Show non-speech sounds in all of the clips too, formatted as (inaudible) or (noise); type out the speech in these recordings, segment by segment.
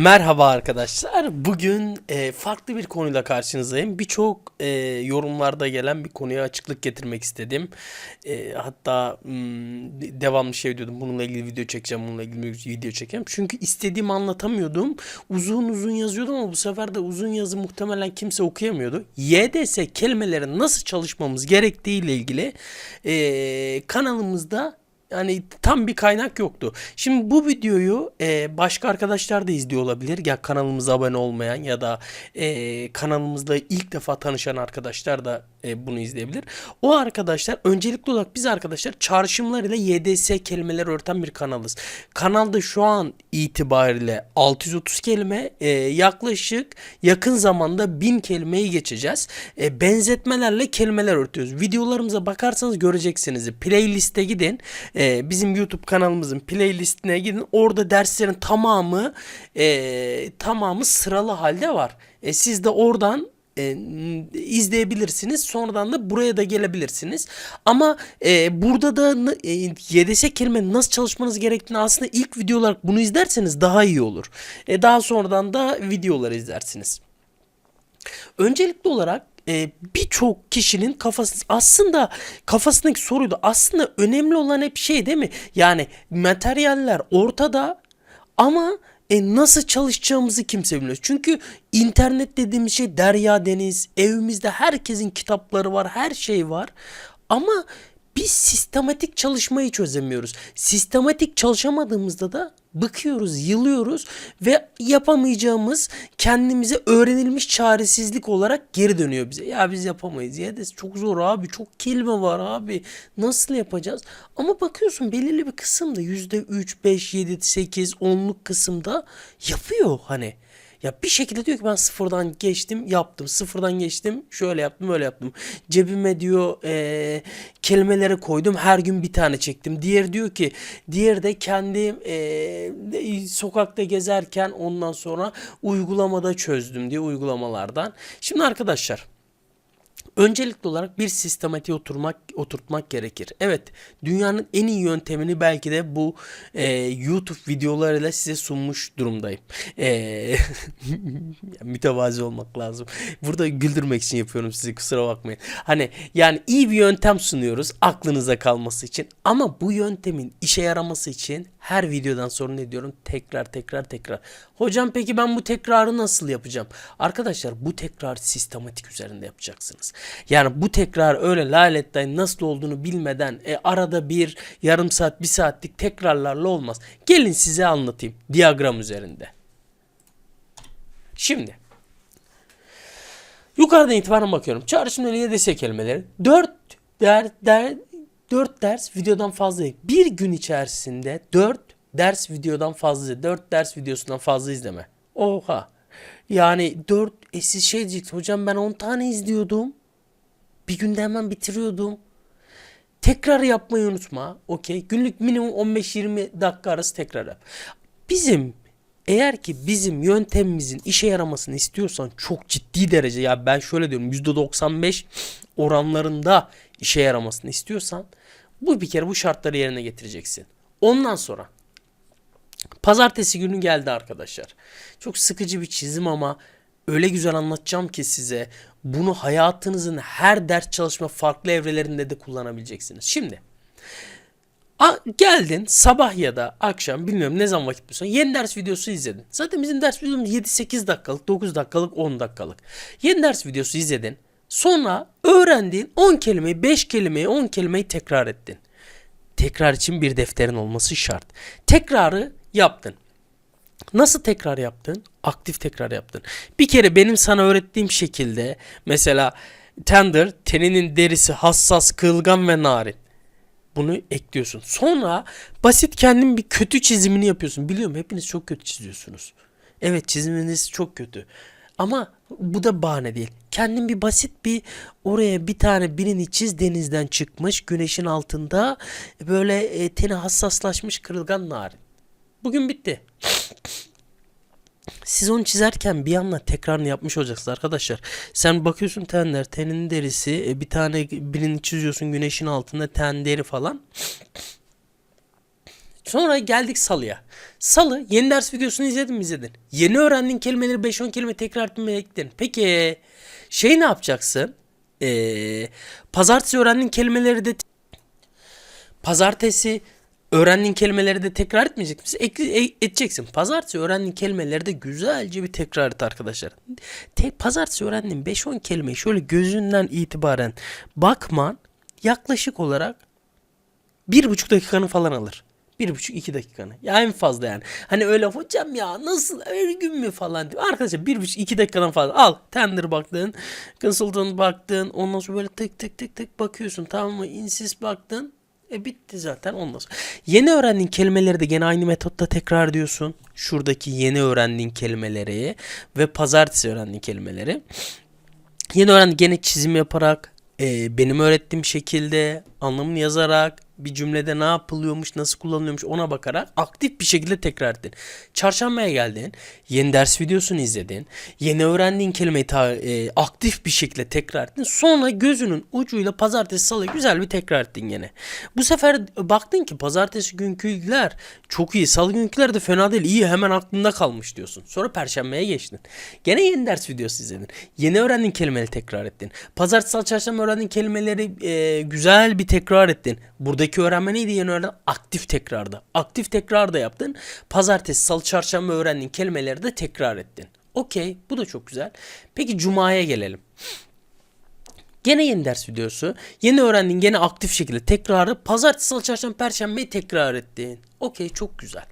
Merhaba arkadaşlar. Bugün e, farklı bir konuyla karşınızdayım. Birçok e, yorumlarda gelen bir konuya açıklık getirmek istedim. E, hatta hmm, devamlı şey diyordum. Bununla ilgili video çekeceğim, bununla ilgili video çekeceğim. Çünkü istediğimi anlatamıyordum. Uzun uzun yazıyordum ama bu sefer de uzun yazı muhtemelen kimse okuyamıyordu. YDS kelimelerin nasıl çalışmamız gerektiği ile ilgili e, kanalımızda yani tam bir kaynak yoktu. Şimdi bu videoyu e, başka arkadaşlar da izliyor olabilir. Ya kanalımıza abone olmayan ya da e, kanalımızda ilk defa tanışan arkadaşlar da e, bunu izleyebilir. O arkadaşlar öncelikli olarak biz arkadaşlar çağrışımlar ile YDS kelimeler öğreten bir kanalız. Kanalda şu an itibariyle 630 kelime e, yaklaşık yakın zamanda 1000 kelimeyi geçeceğiz. E, benzetmelerle kelimeler öğretiyoruz. Videolarımıza bakarsanız göreceksiniz. Playlist'e gidin. E, bizim YouTube kanalımızın playlistine gidin. Orada derslerin tamamı e, tamamı sıralı halde var. E, siz de oradan e, izleyebilirsiniz. Sonradan da buraya da gelebilirsiniz. Ama e, burada da e, YDS kelime nasıl çalışmanız gerektiğini aslında ilk video olarak bunu izlerseniz daha iyi olur. E, daha sonradan da videoları izlersiniz. Öncelikli olarak e, birçok kişinin kafası aslında kafasındaki soruydu. Aslında önemli olan hep şey değil mi? Yani materyaller ortada ama e nasıl çalışacağımızı kimse bilmiyor. Çünkü internet dediğimiz şey derya deniz. Evimizde herkesin kitapları var, her şey var. Ama biz sistematik çalışmayı çözemiyoruz. Sistematik çalışamadığımızda da bıkıyoruz, yılıyoruz ve yapamayacağımız kendimize öğrenilmiş çaresizlik olarak geri dönüyor bize. Ya biz yapamayız. Ya de çok zor abi. Çok kelime var abi. Nasıl yapacağız? Ama bakıyorsun belirli bir kısımda yüzde üç, beş, yedi, sekiz, onluk kısımda yapıyor hani. Ya bir şekilde diyor ki ben sıfırdan geçtim yaptım. Sıfırdan geçtim şöyle yaptım böyle yaptım. Cebime diyor eee kelimelere koydum her gün bir tane çektim. Diğer diyor ki diğer de kendi eee, sokakta gezerken ondan sonra uygulamada çözdüm diye uygulamalardan. Şimdi arkadaşlar Öncelikli olarak bir sistematiğe oturmak oturtmak gerekir. Evet, dünyanın en iyi yöntemini belki de bu e, YouTube videolarıyla size sunmuş durumdayım. E, (laughs) mütevazi olmak lazım. Burada güldürmek için yapıyorum sizi kusura bakmayın. Hani yani iyi bir yöntem sunuyoruz aklınıza kalması için ama bu yöntemin işe yaraması için her videodan sonra ne diyorum? Tekrar tekrar tekrar. Hocam peki ben bu tekrarı nasıl yapacağım? Arkadaşlar bu tekrar sistematik üzerinde yapacaksınız. Yani bu tekrar öyle laletten nasıl olduğunu bilmeden e, arada bir yarım saat bir saatlik tekrarlarla olmaz. Gelin size anlatayım diyagram üzerinde. Şimdi yukarıdan itibaren bakıyorum. Çağrışımları YDS kelimeleri 4 der, der, 4 ders videodan fazla. Bir gün içerisinde 4 ders videodan fazla. 4 ders videosundan fazla izleme. Oha. Yani 4 e siz şey diyeceksiniz. Hocam ben 10 tane izliyordum. Bir günde hemen bitiriyordum. Tekrar yapmayı unutma. Okey. Günlük minimum 15-20 dakika arası tekrar yap. Bizim eğer ki bizim yöntemimizin işe yaramasını istiyorsan çok ciddi derece ya ben şöyle diyorum %95 oranlarında işe yaramasını istiyorsan bu bir kere bu şartları yerine getireceksin. Ondan sonra pazartesi günü geldi arkadaşlar. Çok sıkıcı bir çizim ama öyle güzel anlatacağım ki size bunu hayatınızın her ders çalışma farklı evrelerinde de kullanabileceksiniz. Şimdi A, geldin sabah ya da akşam bilmiyorum ne zaman vakit bulursan yeni ders videosu izledin. Zaten bizim ders videomuz 7-8 dakikalık, 9 dakikalık, 10 dakikalık. Yeni ders videosu izledin. Sonra öğrendiğin 10 kelimeyi, 5 kelimeyi, 10 kelimeyi tekrar ettin. Tekrar için bir defterin olması şart. Tekrarı yaptın. Nasıl tekrar yaptın? Aktif tekrar yaptın. Bir kere benim sana öğrettiğim şekilde mesela tender, teninin derisi hassas, kırılgan ve narin. Bunu ekliyorsun. Sonra basit kendin bir kötü çizimini yapıyorsun. Biliyorum hepiniz çok kötü çiziyorsunuz. Evet çiziminiz çok kötü. Ama bu da bahane değil. Kendin bir basit bir oraya bir tane birini çiz denizden çıkmış güneşin altında böyle e, teni hassaslaşmış kırılgan narin. Bugün bitti. Siz onu çizerken bir yandan tekrarını yapmış olacaksınız arkadaşlar. Sen bakıyorsun tenler, tenin derisi, e, bir tane birini çiziyorsun güneşin altında ten deri falan. Sonra geldik salıya. Salı yeni ders videosunu izledin mi izledin? Yeni öğrendiğin kelimeleri 5-10 kelime tekrar etmeye gittin. Peki şey ne yapacaksın? Ee, pazartesi öğrendiğin kelimeleri de pazartesi öğrendiğin kelimeleri de tekrar etmeyecek misin? E- edeceksin. Pazartesi öğrendiğin kelimeleri de güzelce bir tekrar et arkadaşlar. Tek pazartesi öğrendiğin 5-10 kelimeyi şöyle gözünden itibaren bakman yaklaşık olarak bir buçuk dakikanı falan alır. Bir buçuk iki dakikanı. Ya en fazla yani. Hani öyle hocam ya nasıl her gün mü falan diyor. Arkadaşlar bir buçuk iki dakikadan fazla. Al tender baktın. Consultant baktın. Ondan sonra böyle tık tık tık tık bakıyorsun. Tamam mı? Insist baktın. E bitti zaten sonra. Yeni öğrendiğin kelimeleri de gene aynı metotta tekrar ediyorsun. Şuradaki yeni öğrendiğin kelimeleri ve pazartesi öğrendiğin kelimeleri. Yeni öğren gene çizim yaparak e, benim öğrettiğim şekilde anlamını yazarak bir cümlede ne yapılıyormuş, nasıl kullanılıyormuş ona bakarak aktif bir şekilde tekrar ettin. Çarşambaya geldin, yeni ders videosunu izledin, yeni öğrendiğin kelimeyi ta- e, aktif bir şekilde tekrar ettin. Sonra gözünün ucuyla pazartesi salı güzel bir tekrar ettin gene. Bu sefer baktın ki pazartesi günküler çok iyi, salı günküler de fena değil, iyi hemen aklında kalmış diyorsun. Sonra perşembeye geçtin. Gene yeni ders videosu izledin. Yeni öğrendiğin kelimeleri tekrar ettin. Pazartesi, salı, çarşamba öğrendiğin kelimeleri e, güzel bir tekrar ettin. Buradaki öğrenme neydi yeni öğren? Aktif tekrarda. Aktif tekrar da yaptın. Pazartesi, salı, çarşamba öğrendiğin kelimeleri de tekrar ettin. Okey bu da çok güzel. Peki cumaya gelelim. Gene yeni ders videosu. Yeni öğrendin gene aktif şekilde tekrarı. Pazartesi, salı, çarşamba, perşembeyi tekrar ettin. Okey çok güzel.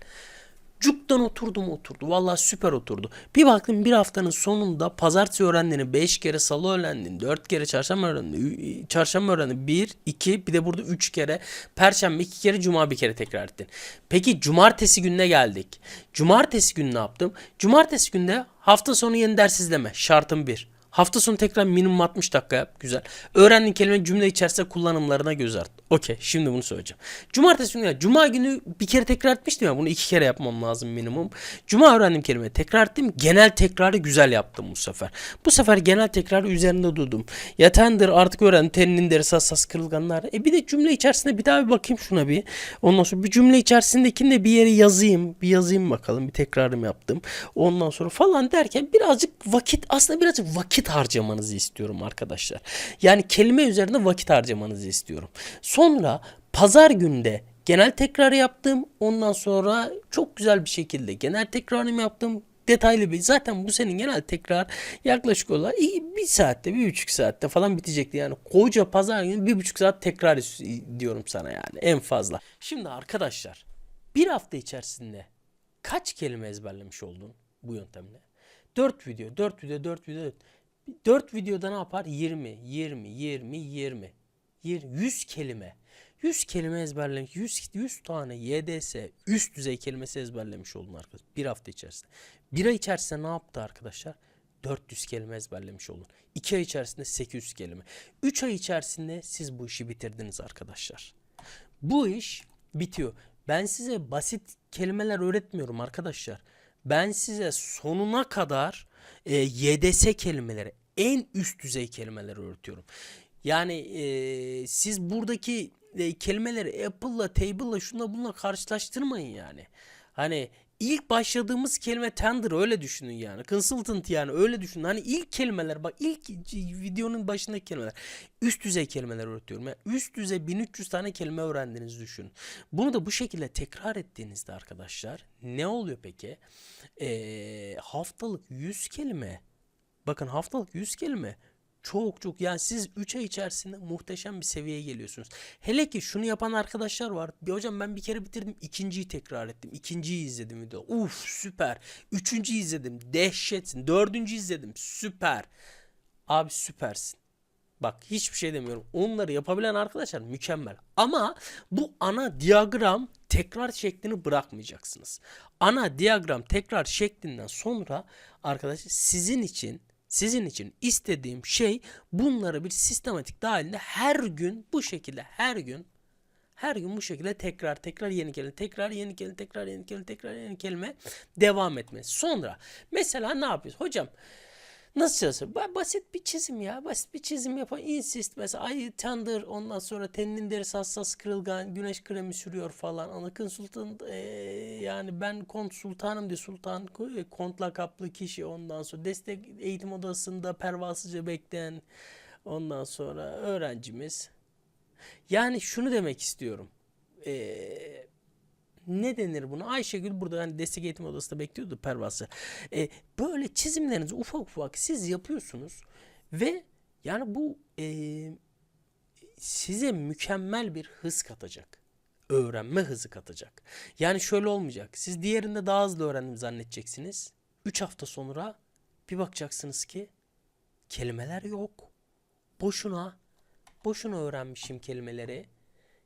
Cuktan oturdu mu oturdu. Vallahi süper oturdu. Bir baktım bir haftanın sonunda pazartesi öğrendiğini 5 kere salı öğrendin. 4 kere çarşamba öğrendin. Çarşamba öğrendin. 1, 2 bir de burada 3 kere. Perşembe 2 kere cuma bir kere tekrar ettin. Peki cumartesi gününe geldik. Cumartesi günü ne yaptım? Cumartesi günde hafta sonu yeni ders izleme. Şartım 1. Hafta sonu tekrar minimum 60 dakika yap. Güzel. Öğrendiğin kelime cümle içerisinde kullanımlarına göz at. Okey. Şimdi bunu söyleyeceğim. Cumartesi günü, Cuma günü bir kere tekrar etmiştim ya. Bunu iki kere yapmam lazım minimum. Cuma öğrendiğim kelimeyi tekrar ettim. Genel tekrarı güzel yaptım bu sefer. Bu sefer genel tekrarı üzerinde durdum. Yatandır artık öğren. Teninin derisi hassas kırılganlar. E bir de cümle içerisinde bir daha bir bakayım şuna bir. Ondan sonra bir cümle içerisindekini de bir yere yazayım. Bir yazayım bakalım. Bir tekrarım yaptım. Ondan sonra falan derken birazcık vakit aslında birazcık vakit harcamanızı istiyorum arkadaşlar. Yani kelime üzerinde vakit harcamanızı istiyorum. Sonra pazar günde genel tekrar yaptım. Ondan sonra çok güzel bir şekilde genel tekrarımı yaptım. Detaylı bir zaten bu senin genel tekrar yaklaşık olarak bir saatte bir buçuk saatte falan bitecekti yani koca pazar günü bir buçuk saat tekrar diyorum sana yani en fazla. Şimdi arkadaşlar bir hafta içerisinde kaç kelime ezberlemiş oldun bu yöntemle? 4 video, 4 video, 4 video. 4 videoda ne yapar? 20, 20, 20, 20. 20 100 kelime. 100 kelime ezberlemiş. 100, 100 tane YDS üst düzey kelimesi ezberlemiş oldun arkadaşlar. Bir hafta içerisinde. Bir ay içerisinde ne yaptı arkadaşlar? 400 kelime ezberlemiş olun. 2 ay içerisinde 800 kelime. 3 ay içerisinde siz bu işi bitirdiniz arkadaşlar. Bu iş bitiyor. Ben size basit kelimeler öğretmiyorum arkadaşlar. Ben size sonuna kadar e, YDS kelimeleri, en üst düzey kelimeleri öğretiyorum. Yani e, siz buradaki e, kelimeleri Apple'la, Table'la, şuna bununla karşılaştırmayın yani. Hani ilk başladığımız kelime tender öyle düşünün yani. Consultant yani öyle düşünün. Hani ilk kelimeler bak ilk videonun başındaki kelimeler. Üst düzey kelimeler öğretiyorum. Yani üst düzey 1300 tane kelime öğrendiğinizi düşünün. Bunu da bu şekilde tekrar ettiğinizde arkadaşlar ne oluyor peki? Ee, haftalık 100 kelime. Bakın haftalık 100 kelime. Çok çok yani siz 3 ay içerisinde muhteşem bir seviyeye geliyorsunuz. Hele ki şunu yapan arkadaşlar var. Bir hocam ben bir kere bitirdim ikinciyi tekrar ettim. ikinciyi izledim video. Uf süper. Üçüncüyü izledim. Dehşetsin. Dördüncüyü izledim. Süper. Abi süpersin. Bak hiçbir şey demiyorum. Onları yapabilen arkadaşlar mükemmel. Ama bu ana diyagram tekrar şeklini bırakmayacaksınız. Ana diyagram tekrar şeklinden sonra arkadaşlar sizin için sizin için istediğim şey bunları bir sistematik dahilinde her gün bu şekilde her gün her gün bu şekilde tekrar tekrar yeni kelime tekrar yeni kelime tekrar yeni kelime tekrar yeni kelime devam etmesi. Sonra mesela ne yapıyoruz? Hocam Nasıl çalışır? Ba- Basit bir çizim ya. Basit bir çizim yapan insist mesela ay tandır ondan sonra teninin derisi hassas kırılgan güneş kremi sürüyor falan. Anakın Sultan eee, yani ben kont sultanım diye sultan e, kont lakaplı kişi ondan sonra destek eğitim odasında pervasızca bekleyen ondan sonra öğrencimiz. Yani şunu demek istiyorum. Eee ne denir buna? Ayşegül burada hani destek eğitim odasında bekliyordu pervası. E, böyle çizimlerinizi ufak ufak siz yapıyorsunuz ve yani bu e, size mükemmel bir hız katacak. Öğrenme hızı katacak. Yani şöyle olmayacak. Siz diğerinde daha hızlı öğrendim zannedeceksiniz. 3 hafta sonra bir bakacaksınız ki kelimeler yok. Boşuna. Boşuna öğrenmişim kelimeleri.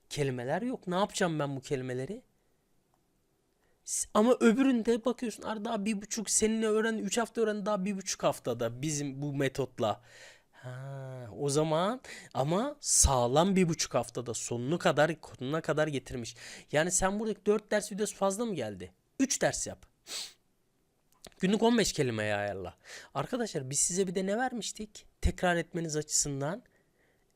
Kelimeler yok. Ne yapacağım ben bu kelimeleri? Ama öbüründe bakıyorsun "Ar, daha bir buçuk seninle öğren üç hafta öğren daha bir buçuk haftada bizim bu metotla. Ha, o zaman ama sağlam bir buçuk haftada sonunu kadar sonuna kadar getirmiş. Yani sen buradaki dört ders videosu fazla mı geldi? Üç ders yap. Günlük 15 kelimeye ayarla. Arkadaşlar biz size bir de ne vermiştik? Tekrar etmeniz açısından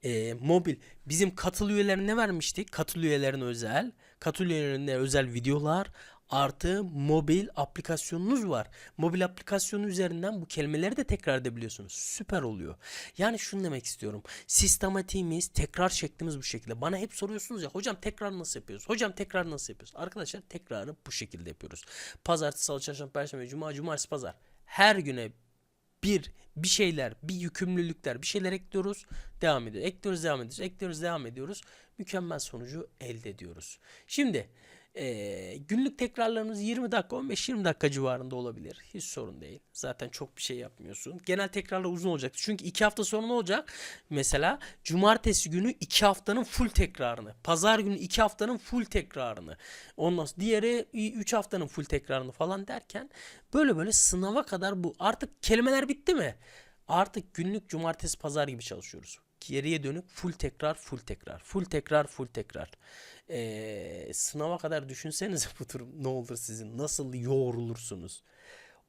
e, mobil. Bizim katıl üyelerine ne vermiştik? Katıl üyelerine özel. Katıl üyelerine özel videolar artı mobil aplikasyonunuz var. Mobil aplikasyonu üzerinden bu kelimeleri de tekrar edebiliyorsunuz. Süper oluyor. Yani şunu demek istiyorum. Sistematiğimiz, tekrar şeklimiz bu şekilde. Bana hep soruyorsunuz ya hocam tekrar nasıl yapıyoruz? Hocam tekrar nasıl yapıyoruz? Arkadaşlar tekrarı bu şekilde yapıyoruz. Pazartesi, salı, çarşamba, perşembe, cuma, cumartesi, pazar. Her güne bir bir şeyler, bir yükümlülükler, bir şeyler ekliyoruz, devam ediyoruz. Ekliyoruz, devam ediyoruz. Ekliyoruz, devam ediyoruz. Mükemmel sonucu elde ediyoruz. Şimdi eee, günlük tekrarlarımız 20 dakika, 15-20 dakika civarında olabilir. Hiç sorun değil. Zaten çok bir şey yapmıyorsun. Genel tekrarlar uzun olacak. Çünkü 2 hafta sonra ne olacak? Mesela cumartesi günü 2 haftanın full tekrarını. Pazar günü 2 haftanın full tekrarını. Ondan sonra diğeri 3 haftanın full tekrarını falan derken böyle böyle sınava kadar bu. Artık kelimeler bitti mi? Artık günlük cumartesi pazar gibi çalışıyoruz. Geriye dönük full tekrar full tekrar full tekrar full tekrar. Ee, sınava kadar düşünsenize bu durum ne olur sizin nasıl yoğrulursunuz.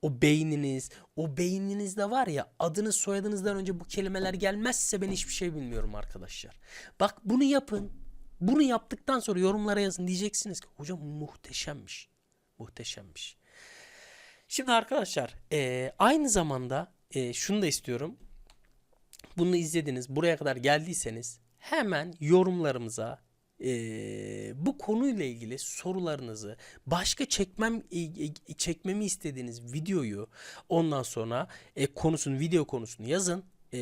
O beyniniz, o beyninizde var ya adınız soyadınızdan önce bu kelimeler gelmezse ben hiçbir şey bilmiyorum arkadaşlar. Bak bunu yapın. Bunu yaptıktan sonra yorumlara yazın diyeceksiniz ki hocam muhteşemmiş. Muhteşemmiş. Şimdi arkadaşlar eee, aynı zamanda eee, şunu da istiyorum. Bunu izlediniz, buraya kadar geldiyseniz hemen yorumlarımıza eee, bu konuyla ilgili sorularınızı, başka çekmem e, e, çekmemi istediğiniz videoyu ondan sonra e, konusunu, video konusunu yazın. E,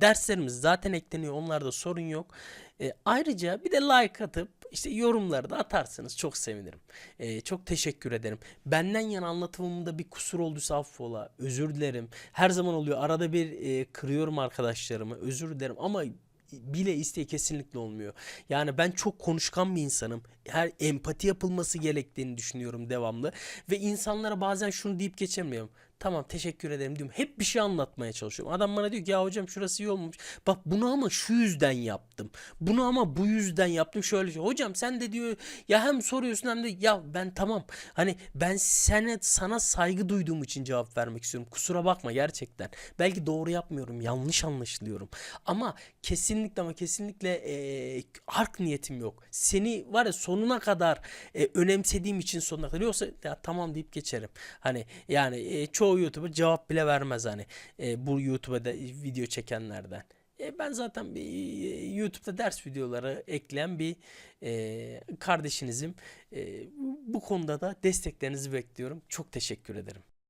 derslerimiz zaten ekleniyor. Onlarda sorun yok. E, ayrıca bir de like atıp işte yorumları da atarsanız çok sevinirim. E, çok teşekkür ederim. Benden yana anlatımımda bir kusur olduysa affola. Özür dilerim. Her zaman oluyor. Arada bir e, kırıyorum arkadaşlarımı. Özür dilerim ama bile isteye kesinlikle olmuyor. Yani ben çok konuşkan bir insanım. Her empati yapılması gerektiğini düşünüyorum devamlı. Ve insanlara bazen şunu deyip geçemiyorum. Tamam teşekkür ederim diyorum. Hep bir şey anlatmaya çalışıyorum. Adam bana diyor ki ya hocam şurası iyi olmamış. Bak bunu ama şu yüzden yaptım. Bunu ama bu yüzden yaptım. Şöyle şey. Hocam sen de diyor ya hem soruyorsun hem de ya ben tamam. Hani ben sana, sana saygı duyduğum için cevap vermek istiyorum. Kusura bakma gerçekten. Belki doğru yapmıyorum. Yanlış anlaşılıyorum. Ama kesinlikle ama kesinlikle e, ark niyetim yok. Seni var ya sonuna kadar e, önemsediğim için sonuna kadar. Yoksa ya tamam deyip geçerim. Hani yani e, çoğu YouTuber cevap bile vermez hani e, bu YouTube'a da video çekenlerden. E, ben zaten bir e, YouTube'da ders videoları ekleyen bir e, kardeşinizim. E, bu konuda da desteklerinizi bekliyorum. Çok teşekkür ederim.